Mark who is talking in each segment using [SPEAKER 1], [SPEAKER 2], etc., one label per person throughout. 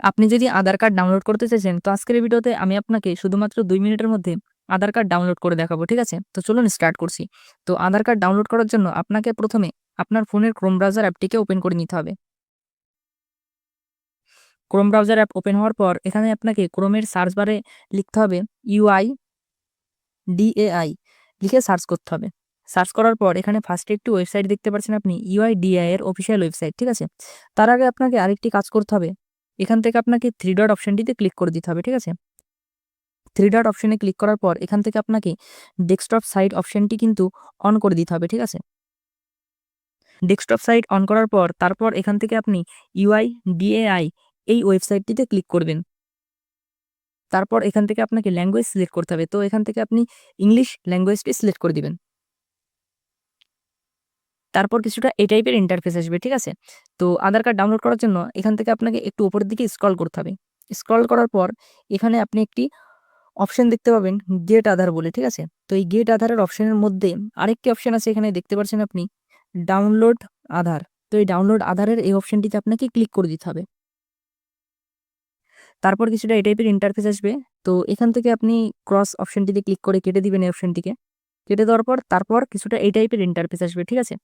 [SPEAKER 1] আপনি যদি আধার card download করতে চাইছেন, তো আজকের ভিডিওতে আমি আপনাকে শুধুমাত্র দুই মিনিটের মধ্যে আধার কার্ড ডাউনলোড করে দেখাবো, ঠিক আছে? তো চলুন স্টার্ট করছি। তো আধার কার্ড ডাউনলোড করার জন্য আপনাকে প্রথমে আপনার ফোনের ক্রোম ব্রাউজার অ্যাপটিকে ওপেন করে নিতে হবে। ক্রোম ব্রাউজার অ্যাপ ওপেন হওয়ার পর এখানে আপনাকে ক্রোমের সার্চ বারে লিখতে হবে ইউআই ডিএআই লিখে সার্চ করতে হবে। সার্চ করার পর এখানে ফার্স্টে একটি ওয়েবসাইট দেখতে পাচ্ছেন আপনি ইউআইডিআই এর অফিসিয়াল ওয়েবসাইট, ঠিক আছে? তার আগে আপনাকে আরেকটি কাজ করতে হবে। এখান থেকে আপনাকে থ্রি ডট অপশনটিতে ক্লিক করে দিতে হবে, ঠিক আছে? থ্রি ডট অপশানে ক্লিক করার পর এখান থেকে আপনাকে ডেস্কটপ সাইট অপশানটি কিন্তু অন করে দিতে হবে, ঠিক আছে? ডেস্কটপ সাইট অন করার পর তারপর এখান থেকে আপনি ইউআই ডিএআই এই ওয়েবসাইটটিতে ক্লিক করবেন। তারপর এখান থেকে আপনাকে ল্যাঙ্গুয়েজ সিলেক্ট করতে হবে, তো এখান থেকে আপনি ইংলিশ ল্যাঙ্গুয়েজটি সিলেক্ট করে দিবেন। তারপর কিছুটা এই টাইপের ইন্টারফেস আসবে, ঠিক আছে? তো আধার কার্ড ডাউনলোড করার জন্য এখান থেকে আপনাকে একটু উপরের দিকে স্ক্রল করতে হবে। স্ক্রল করার পর এখানে আপনি একটি অপশন দেখতে পাবেন গেট আধার বলে, ঠিক আছে? তো এই গেট আধারের অপশনের মধ্যে আরেকটি অপশন আছে, এখানে দেখতে পাচ্ছেন আপনি ডাউনলোড আধার। তো এই ডাউনলোড আধারের এই অপশনটিতে আপনাকে ক্লিক করে দিতে হবে। তারপর কিছুটা এই টাইপের ইন্টারফেস আসবে। তো এখান থেকে আপনি ক্রস অপশনটিতে ক্লিক করে কেটে দিবেন এই অপশনটিকে কেটে দেওয়ার পর তারপর কিছুটা এই টাইপের ইন্টারফেস আসবে, ঠিক আছে?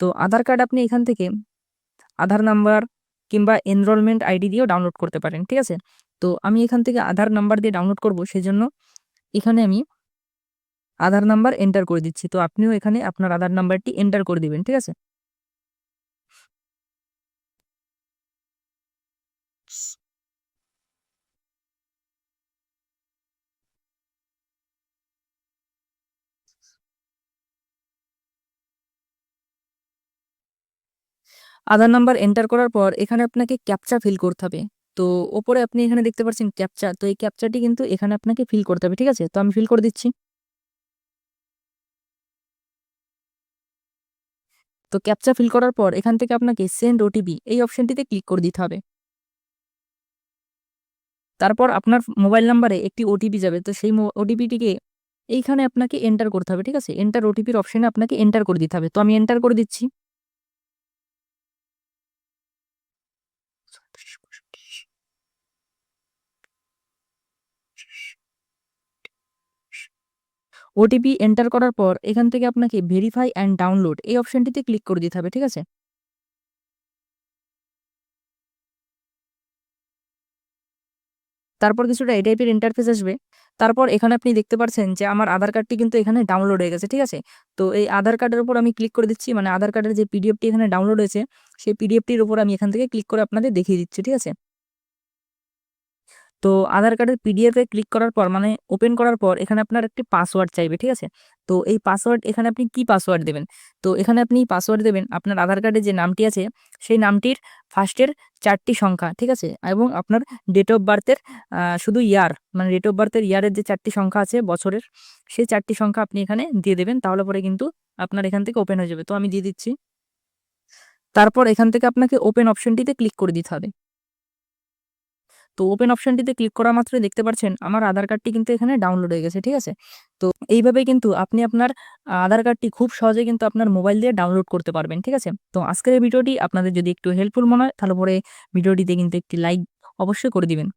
[SPEAKER 1] তো আধার কার্ড আপনি এখান থেকে আধার নাম্বার কিংবা এনরোলমেন্ট আইডি দিয়েও ডাউনলোড করতে পারেন, ঠিক আছে? তো আমি এখান থেকে আধার নাম্বার দিয়ে ডাউনলোড করব, সেজন্য এখানে আমি আধার নাম্বার এন্টার করে দিচ্ছি। তো আপনিও এখানে আপনার আধার নাম্বারটি এন্টার করে দিবেন, ঠিক আছে? আধার নাম্বার এন্টার করার পর এখানে আপনাকে ক্যাপচা ফিল করতে হবে। তো ওপরে আপনি এখানে দেখতে পাচ্ছেন ক্যাপচা তো এই ক্যাপচাটি কিন্তু এখানে আপনাকে ফিল করতে হবে, ঠিক আছে? তো আমি ফিল করে দিচ্ছি। তো ক্যাপচা ফিল করার পর এখান থেকে আপনাকে সেন্ড ওটিপি এই অপশনটিতে ক্লিক করে দিতে হবে। তারপর আপনার মোবাইল নাম্বারে একটি ওটিপি যাবে, তো সেই ওটিপিটিকে এইখানে আপনাকে এন্টার করতে হবে, ঠিক আছে? এন্টার ওটিপির অপশানে আপনাকে এন্টার করে দিতে হবে। তো আমি এন্টার করে দিচ্ছি। ওটিপি এন্টার করার পর এখান থেকে আপনাকে ভেরিফাই অ্যান্ড ডাউনলোড এই অপশনটিতে ক্লিক করে দিতে হবে, ঠিক আছে? তারপর কিছুটা এই টাইপের ইন্টারফেস আসবে। তারপর এখানে আপনি দেখতে পাচ্ছেন যে আমার আধার কার্ডটি কিন্তু এখানে ডাউনলোড হয়ে গেছে, ঠিক আছে? তো এই আধার কার্ডের উপর আমি ক্লিক করে দিচ্ছি মানে আধার কার্ডের যে পিডিএফটি এখানে ডাউনলোড হয়েছে, সেই পিডিএফটির উপর আমি এখান থেকে ক্লিক করে আপনাদের দেখিয়ে দিচ্ছি, ঠিক আছে? তো আধার কার্ডের পিডিএফে ক্লিক করার পর মানে ওপেন করার পর, এখানে আপনার একটি পাসওয়ার্ড চাইবে, ঠিক আছে? তো এই পাসওয়ার্ড এখানে আপনি কি পাসওয়ার্ড দেবেন? তো এখানে আপনি পাসওয়ার্ড দেবেন আপনার আধার কার্ডে যে নামটি আছে, সেই নামটির ফার্স্টের চারটি সংখ্যা, ঠিক আছে? এবং আপনার ডেট অফ বার্থের শুধু ইয়ার মানে ডেট অফ বার্থের ইয়ারের যে চারটি সংখ্যা আছে, বছরের, সেই চারটি সংখ্যা আপনি এখানে দিয়ে দেবেন, তাহলে পরে কিন্তু আপনার এখান থেকে ওপেন হয়ে যাবে। তো আমি দিয়ে দিচ্ছি। তারপর এখান থেকে আপনাকে ওপেন অপশনটিতে ক্লিক করে দিতে হবে। তো ওপেন অপশনটিতে ক্লিক করা মাত্রই দেখতে পাচ্ছেন আমার আধার কার্ডটি কিন্তু এখানে ডাউনলোড হয়ে গেছে, ঠিক আছে? তো এইভাবে কিন্তু আপনি আপনার আধার কার্ডটি খুব সহজে কিন্তু আপনার মোবাইল দিয়ে ডাউনলোড করতে পারবেন, ঠিক আছে? তো আজকের এই ভিডিওটি আপনাদের যদি একটু হেল্পফুল মনে হয় তাহলে পরে ভিডিওটিতে কিন্তু একটি লাইক অবশ্যই করে দিবেন।